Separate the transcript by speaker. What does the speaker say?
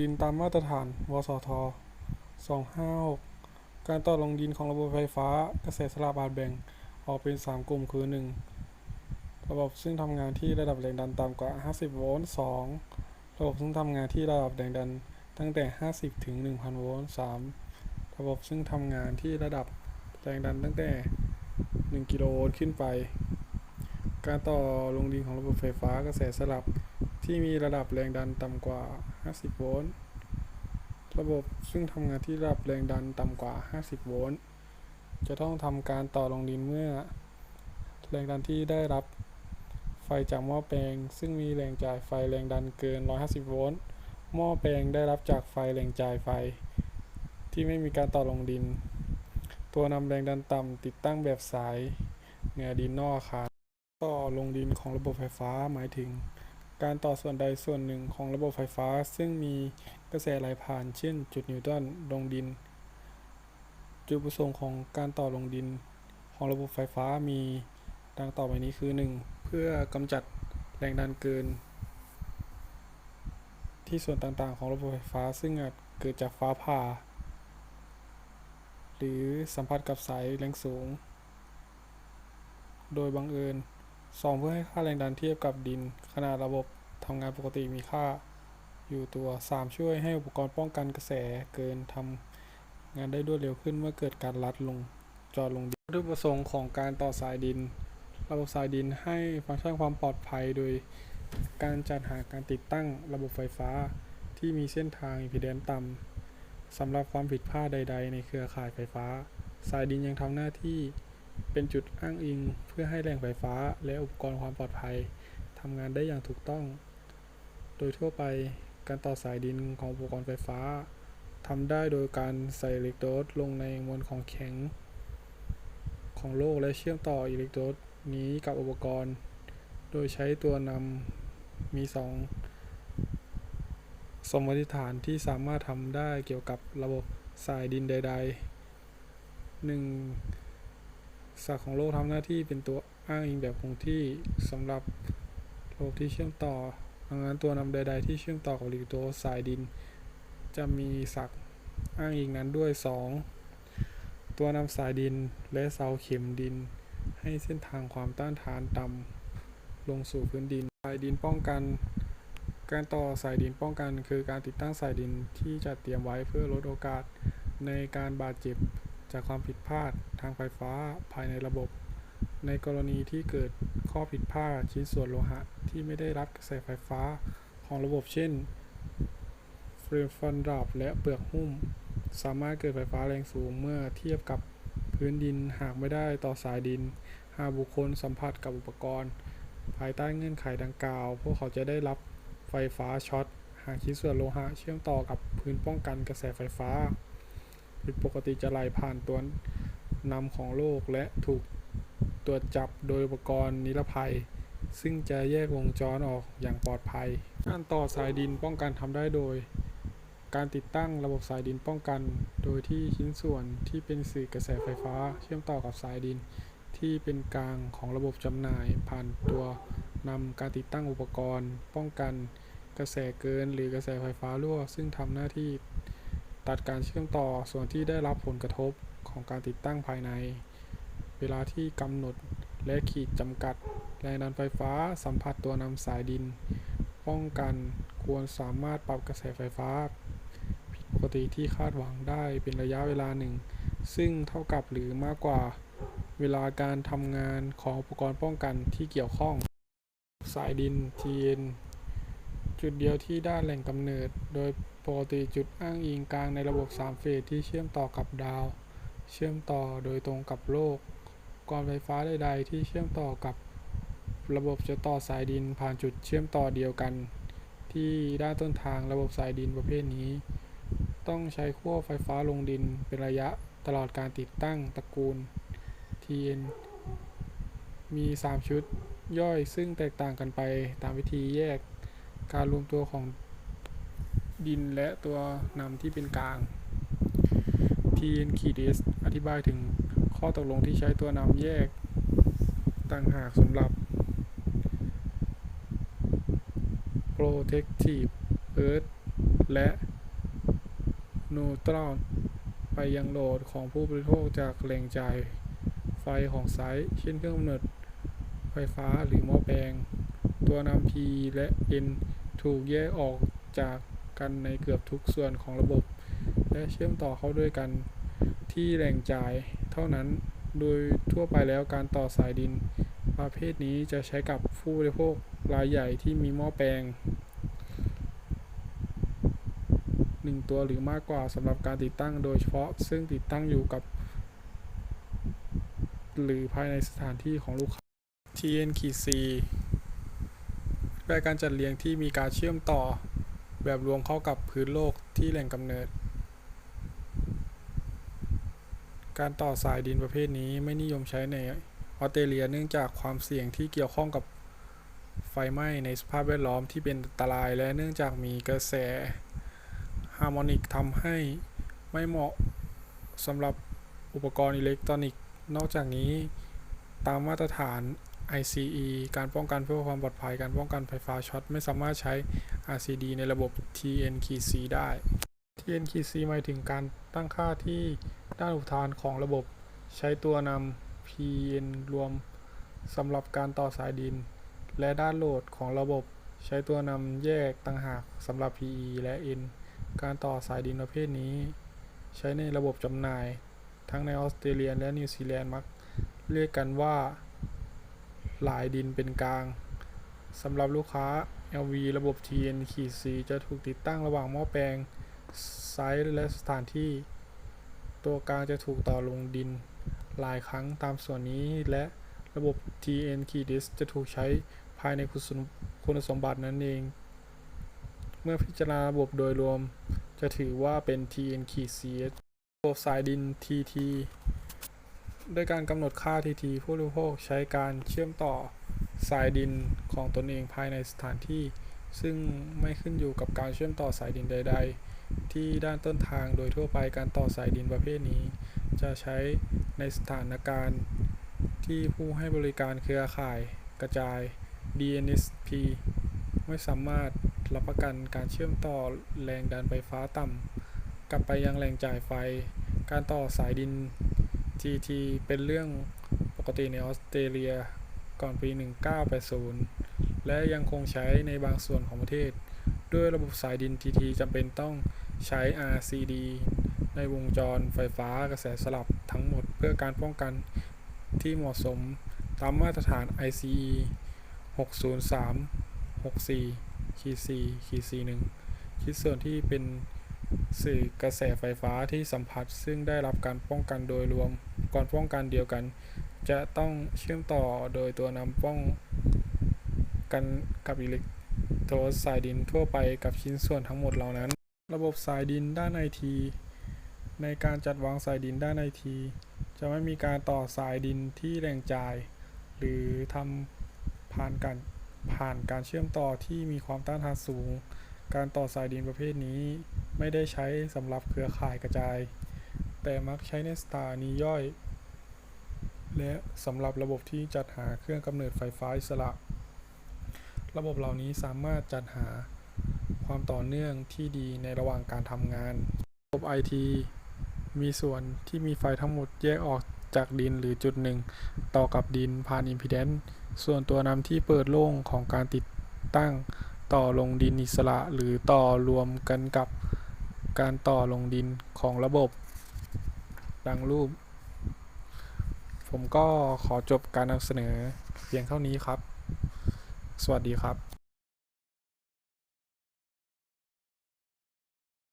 Speaker 1: ดินตามมาตรฐาน วสท 256 การต่อลงดินของระบบไฟฟ้ากระแสสลับอาจแบ่ง ออกเป็น 3 กลุ่มคือ 1. ระบบซึ่งทำงานที่ระดับแรงดันต่ำกว่า 50 โวลต์ 2. ระบบซึ่งทำงานที่ระดับแรงดันตั้งแต่ 50 ถึง 1,000 โวลต์ 3. ระบบซึ่งทำงานที่ระดับแรงดันตั้งแต่ 1 กิโลโวลต์ขึ้นไป การต่อลงดินของระบบไฟฟ้ากระแสสลับที่มีระดับแรงดันต่ำกว่า 50 โวลต์ ระบบซึ่งทำงานที่ระดับแรงดันต่ำกว่า 50 โวลต์ จะต้องทำการต่อลงดินเมื่อ แรงดันที่ได้รับไฟจากหม้อแปลง ซึ่งมีแรงจ่ายไฟแรงดันเกิน 150 โวลต์ หม้อแปลงได้รับจากไฟแรงจ่ายไฟ ที่ไม่มีการต่อลงดิน ตัวนำแรงดันต่ำติดตั้งแบบสายเหนือดินนอกอาคารต่อลงดินของระบบไฟฟ้าหมายถึง การต่อส่วนใดส่วนหนึ่งของระบบไฟฟ้า ซึ่งมีกระแสไหลผ่าน เช่น จุดนิวตันลงดิน จุดประสงค์ของการต่อลงดิน ของระบบไฟฟ้ามีดังต่อไปนี้คือ 1. เพื่อกำจัดแรงดันเกิน ที่ส่วนต่างๆ ของระบบไฟฟ้า ซึ่งอาจเกิดจากฟ้าผ่า หรือสัมผัสกับสายแรงสูง โดยบังเอิญ 2. เพื่อให้ค่าแรงดันเทียบกับดินขณะระบบ ทำงานปกติมีค่าอยู่ตัว 3. ช่วยให้อุปกรณ์ป้องกันกระแสเกินทำงานได้รวดเร็วขึ้นเมื่อเกิดการลัดลงจอลงดินวัตถุประสงค์ของการต่อสายดิน ระบบสายดินให้ฟังก์ชันความปลอดภัยโดย การจัดหาการติดตั้งระบบไฟฟ้าที่มีเส้นทางอิมพีแดนซ์ต่ำสำหรับความผิดพลาดใด ๆ ในเครือข่ายไฟฟ้า สายดินยังทำหน้าที่เป็นจุดอ้างอิงเพื่อให้แหล่งไฟฟ้าและอุปกรณ์ความปลอดภัยทำงานได้อย่างถูกต้อง โดยทั่วไปการต่อสายดินของอุปกรณ์ไฟฟ้าทำได้โดยการใส่อิเล็กโทรดลงในมวลของแข็ง ของโลกและเชื่อมต่ออิเล็กโทรดนี้กับอุปกรณ์ โดยใช้ตัวนำมีสองสมมติฐานที่สามารถทำได้เกี่ยวกับระบบสายดินใดๆ 1. ศักของโลกทำหน้าที่เป็นตัวอ้างอิงแบบคงที่สำหรับระบบที่เชื่อมต่อ ดังนั้นตัวนำใด ๆ ที่เชื่อมต่อกับอิกโรดสายดิน จะมีศักอ้างอิงนั้นด้วย 2. ตัวนำสายดินและเสาเข็มดิน ให้เส้นทางความต้านทานต่ำลงสู่พื้นดิน สายดินป้องกัน การต่อสายดินป้องกัน คือการติดตั้งสายดินที่จัดเตรียมไว้เพื่อลดโอกาสในการบาดเจ็บจากความผิดพลาดทางไฟฟ้าภายในระบบ ในกรณีที่เกิดข้อผิดพลาดชิ้นส่วนโลหะ ที่ไม่ได้รับกระแสไฟฟ้าของระบบเช่นเฟรมฟันดับและเปลือกหุ้ม สามารถเกิดไฟฟ้าแรงสูงเมื่อเทียบกับพื้นดินหากไม่ได้ต่อสายดิน หากบุคคลสัมผัสกับอุปกรณ์ ภายใต้เงื่อนไขดังกล่าว พวกเขาจะได้รับไฟฟ้าช็อตหากชิ้นส่วนโลหะเชื่อมต่อกับพื้นป้องกันกระแสไฟฟ้าผิดปกติจะไหลผ่านตัวนำของโลกและถูก ตรวจจับโดยอุปกรณ์นิรภัย ซึ่งจะแยกวงจรออกอย่างปลอดภัย การต่อสายดินป้องกันทำได้โดย การติดตั้งระบบสายดินป้องกัน โดยที่ชิ้นส่วนที่เป็นสื่อกระแสไฟฟ้า เชื่อมต่อกับสายดิน ที่เป็นกลางของระบบจำหน่าย ผ่านตัวนำการติดตั้งอุปกรณ์ ป้องกันกระแสเกิน หรือกระแสไฟฟ้ารั่ว ซึ่งทำหน้าที่ตัดการเชื่อมต่อส่วนที่ได้รับผลกระทบของการติดตั้งภายใน เวลาที่กำหนดและขีดจำกัด แรงดันไฟฟ้าสัมผัสตัวนำสายดิน ป้องกันควรสามารถปรับกระแสไฟฟ้า ผิดปกติที่คาดหวังได้เป็นระยะเวลาหนึ่ง ซึ่งเท่ากับหรือมากกว่าเวลาการทำงานของอุปกรณ์ป้องกันที่เกี่ยวข้อง สายดิน TN จุดเดียวที่ด้านแหล่งกำเนิด โดยปกติจุดอ้างอิงกลางในระบบ 3 เฟสที่เชื่อมต่อกับดาว เชื่อมต่อโดยตรงกับโลก กรณ์ไฟฟ้าใด ๆ ที่เชื่อมต่อกับระบบจะต่อสายดินผ่านจุดเชื่อมต่อเดียวกัน ที่ด้านต้นทางระบบสายดินประเภทนี้ ต้องใช้ขั้วไฟฟ้าลงดินเป็นระยะตลอดการติดตั้งตระกูล TN มี 3 ชุดย่อยซึ่งแตกต่างกันไปตามวิธีแยกการรวมตัวของดินและตัวนำที่เป็นกลาง TN ขีด S อธิบายถึง ข้อตกลงที่ใช้ตัวนำแยกต่างหากสำหรับ Protective Earth และนูตรอนไปยังโหลดของผู้บริโภคจากแหล่งจ่ายไฟของไซต์เช่นเครื่องกำเนิดไฟฟ้าหรือหม้อแปลง ตัวนำ P และ N ถูกแยกออกจากกันในเกือบทุกส่วนของระบบ และเชื่อมต่อเข้าด้วยกันที่แหล่งจ่าย เท่านั้น โดยทั่วไปแล้วการต่อสายดิน ประเภทนี้จะใช้กับผู้บริโภครายใหญ่ที่มีหม้อแปลงหนึ่งตัวหรือมากกว่าสำหรับการติดตั้งโดยเฉพาะ ซึ่งติดตั้งอยู่กับ หรือภายในสถานที่ของลูกค้า TN-C รายการจัดเรียงที่มีการเชื่อมต่อแบบรวมเข้ากับพื้นโลกที่แหล่งกำเนิด การต่อสายดินประเภทนี้ไม่นิยมใช้ในออสเตรเลียเนื่องจากความเสี่ยงที่เกี่ยวข้องกับไฟไหม้ในสภาพแวดล้อมที่เป็นอันตราย และเนื่องจากมีกระแสฮาร์โมนิกทำให้ไม่เหมาะสำหรับอุปกรณ์อิเล็กทรอนิกส์ นอกจากนี้ตามมาตรฐาน ICE การป้องกันเพื่อความปลอดภัยการป้องกันไฟฟ้าช็อตไม่สามารถใช้ RCD ในระบบ TN-C ได้ TN-C หมายถึงการตั้งค่าที่ ด้านอุทานของระบบ ใช้ตัวนำ PN รวมสำหรับการต่อสายดิน และด้านโหลดของระบบ ใช้ตัวนำแยกต่างหากสำหรับ PE และ N การต่อสายดินประเภทนี้ ใช้ในระบบจำหน่าย ทั้งในออสเตรเลียและนิวซีแลนด์มัก เรียกกันว่า หลายดินเป็นกลางสำหรับลูกค้า LV ระบบ TN-C จะถูกติดตั้งระหว่างหม้อแปลงไซต์และสถานที่ ตัวกลางจะถูกต่อลงดินหลายครั้งตามส่วนนี้และระบบ TN-Disk จะถูกใช้ภายในคุณสมคุณสมบัตินั้นเอง เมื่อพิจารณาระบบโดยรวม จะถือว่าเป็น TN-C ระบบสายดิน TT ด้วยการกำหนดค่า TT ผู้บริโภคใช้การเชื่อมต่อสายดินของตนเองภายในสถานที่ ซึ่งไม่ขึ้นอยู่กับการเชื่อมต่อสายดินใด ๆ ที่ด้านต้นทางโดยทั่วไปการต่อสายดินประเภทนี้ จะใช้ในสถานการณ์ที่ผู้ให้บริการเครือข่ายกระจาย DNSP ไม่สามารถรับประกันการเชื่อมต่อแรงดันไฟฟ้าต่ำกลับไปยังแหล่งจ่ายไฟ การต่อสายดิน TT เป็นเรื่องปกติในออสเตรเลียก่อนปี 1980 และยังคงใช้ในบางส่วนของประเทศ ด้วยระบบสายดิน TT จำเป็นต้องใช้ RCD ในวงจรไฟฟ้ากระแสสลับทั้งหมดเพื่อการป้องกันที่เหมาะสมตามมาตรฐาน ICE 603 64ขีด4ขีด41คิดส่วนที่เป็นสื่อกระแสไฟฟ้าที่สัมผัส ซึ่งได้รับการป้องกันโดยรวมก่อนป้องกันเดียวกัน จะต้องเชื่อมต่อโดยตัวนำป้องกันกับอิเล็ก โทรดสายดินทั่วไปกับชิ้นส่วนทั้งหมดเหล่านั้น ระบบสายดินด้านไอที ในการจัดวางสายดินด้านไอที จะไม่มีการต่อสายดินที่แหล่งจ่าย หรือทำผ่านการผ่านการเชื่อมต่อที่มีความต้านทานสูง การต่อสายดินประเภทนี้ ไม่ได้ใช้สำหรับเครือข่ายกระจาย แต่มักใช้ในสถานีย่อย และสำหรับระบบที่จัดหาเครื่องกำเนิดไฟฟ้าอิสระ ระบบเหล่านี้สามารถจัดหาความต่อเนื่องที่ดีในระหว่างการทำงาน ระบบ IT มีส่วนที่มีไฟทั้งหมดแยกออกจากดินหรือจุดหนึ่ง ต่อกับดินผ่านอิมพีแดนซ์ส่วนตัวนำที่เปิดโล่งของการติดตั้งต่อลงดินอิสระหรือต่อรวมกันกับการต่อลงดินของระบบ ดังรูป ผมก็ขอจบการนำเสนอเพียงเท่านี้ครับ สวัสดีครับ